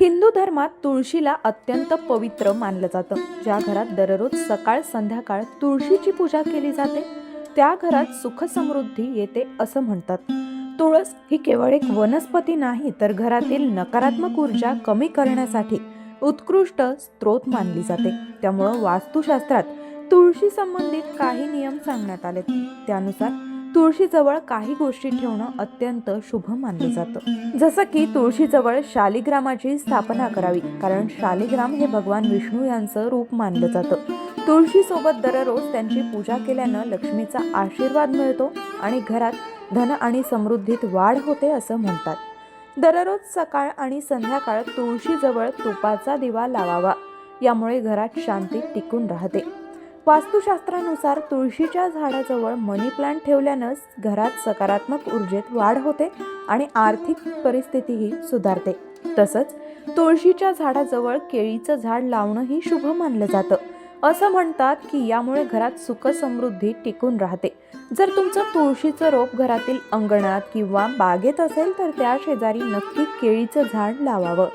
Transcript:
हिंदू धर्मात तुळशीला अत्यंत पवित्र मानलं जातं. ज्या घरात दररोज सकाळ संध्याकाळ तुळशीची पूजा केली जाते त्या घरात सुख समृद्धी येते असं म्हणतात. तुळस ही केवळ एक वनस्पती नाही तर घरातील नकारात्मक ऊर्जा कमी करण्यासाठी उत्कृष्ट स्त्रोत मानली जाते. त्यामुळं वास्तुशास्त्रात तुळशी संबंधित काही नियम सांगण्यात आले त्यानुसार तुळशीजवळ काही गोष्टी ठेवणं अत्यंत शुभ मानलं जातं. जसं की तुळशीजवळ शालिग्रामाची स्थापना करावी कारण शालिग्राम हे भगवान विष्णू यांचं रूप मानलं जातं. तुळशीसोबत दररोज त्यांची पूजा केल्यानं लक्ष्मीचा आशीर्वाद मिळतो आणि घरात धन आणि समृद्धीत वाढ होते असं म्हणतात. दररोज सकाळ आणि संध्याकाळ तुळशीजवळ तुपाचा दिवा लावावा यामुळे घरात शांती टिकून राहते. वास्तुशास्त्रानुसार तुळशीच्या झाडाजवळ मनी प्लांट ठेवल्यानंच घरात सकारात्मक ऊर्जेत वाढ होते आणि आर्थिक परिस्थितीही सुधारते. तसंच तुळशीच्या झाडाजवळ केळीचं झाड लावणंही शुभ मानलं जातं. असं म्हणतात की यामुळे घरात सुख समृद्धी टिकून राहते. जर तुमचं तुळशीचं रोप घरातील अंगणात किंवा बागेत असेल तर त्या शेजारी नक्की केळीचं झाड लावावं.